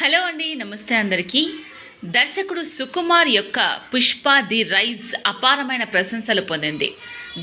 Hello అండి నమస్తే అందరికీ. దర్శకుడు సుకుమార్ యొక్క పుష్ప ది రైజ్ అపారమైన ప్రశంసలు పొందింది.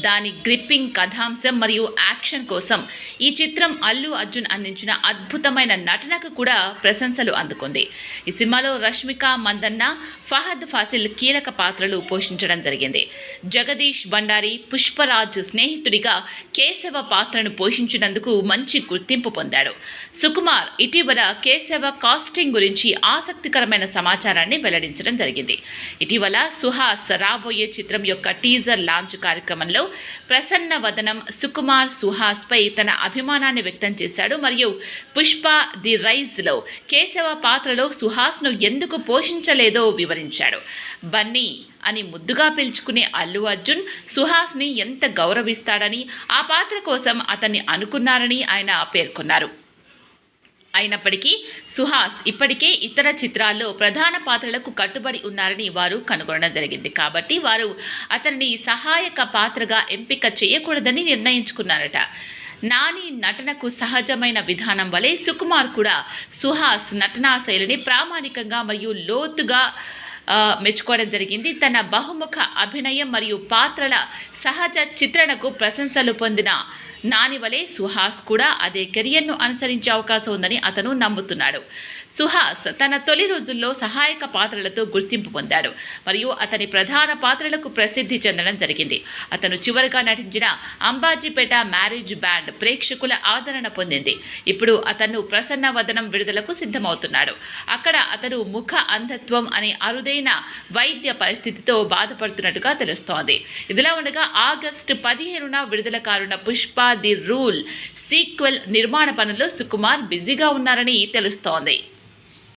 దాని గ్రిప్పింగ్ కథాంశం మరియు యాక్షన్ కోసం ఈ చిత్రం అల్లు అర్జున్ అందించిన అద్భుతమైన నటనకు కూడా ప్రశంసలు అందుకుంది. ఈ సినిమాలో రష్మిక మందన్న ఫహద్ ఫాసిల్ కీలక పాత్రలు పోషించడం జరిగింది. జగదీష్ బండారి పుష్పరాజ్ స్నేహితుడిగా కేశవ పాత్రను పోషించినందుకు మంచి గుర్తింపు పొందాడు. సుకుమార్ ఇటీవల కేశవ కాస్టింగ్ గురించి ఆసక్తికరమైన సమాచారాన్ని వెల్లడించడం జరిగింది. ఇటీవల సుహాస్ రాబోయే చిత్రం యొక్క టీజర్ లాంచ్ కార్యక్రమంలో ప్రసన్న వదనం సుకుమార్ సుహాస్పై తన అభిమానాన్ని వ్యక్తం చేశాడు. మరియు పుష్ప ది రైజ్లో కేశవ పాత్రలో సుహాస్ను ఎందుకు పోషించలేదో వివరించాడు. బన్నీ అని ముద్దుగా పిలుచుకునే అల్లు అర్జున్ సుహాస్ని ఎంత గౌరవిస్తాడని ఆ పాత్ర కోసం అతన్ని అనుకున్నారని ఆయన పేర్కొన్నారు. అయినప్పటికీ సుహాస్ ఇప్పటికే ఇతర చిత్రాల్లో ప్రధాన పాత్రలకు కట్టుబడి ఉన్నారని వారు కనుగొనడం జరిగింది. కాబట్టి వారు అతనిని సహాయక పాత్రగా ఎంపిక చేయకూడదని నిర్ణయించుకున్నారట. నాని నటనకు సహజమైన విధానం వలె సుకుమార్ కూడా సుహాస్ నటనా శైలిని ప్రామాణికంగా మరియు లోతుగా మెచ్చుకోవడం జరిగింది. తన బహుముఖ అభినయం మరియు పాత్రల సహజ చిత్రణకు ప్రశంసలు పొందిన నాని వలె సుహాస్ కూడా అదే కెరియర్ను అనుసరించే అవకాశం ఉందని అతను నమ్ముతున్నాడు. సుహాస్ తన తొలి రోజుల్లో సహాయక పాత్రలతో గుర్తింపు పొందాడు మరియు అతని ప్రధాన పాత్రలకు ప్రసిద్ధి చెందడం జరిగింది. అతను చివరిగా నటించిన అంబాజీపేట మ్యారేజ్ బ్యాండ్ ప్రేక్షకుల ఆదరణ పొందింది. ఇప్పుడు అతను ప్రసన్న వదనం విడుదలకు సిద్ధమవుతున్నాడు. అక్కడ అతను ముఖ అంధత్వం అనే అరుదైన వైద్య పరిస్థితితో బాధపడుతున్నట్టుగా తెలుస్తోంది. ఇదిలా ఉండగా ఆగస్టు పదిహేనున విడుదల కారున పుష్ప ది రూల్. సీక్వెల్ నిర్మాణ పనుల్లో సుకుమార్ బిజీగా ఉన్నారని తెలుస్తోంది.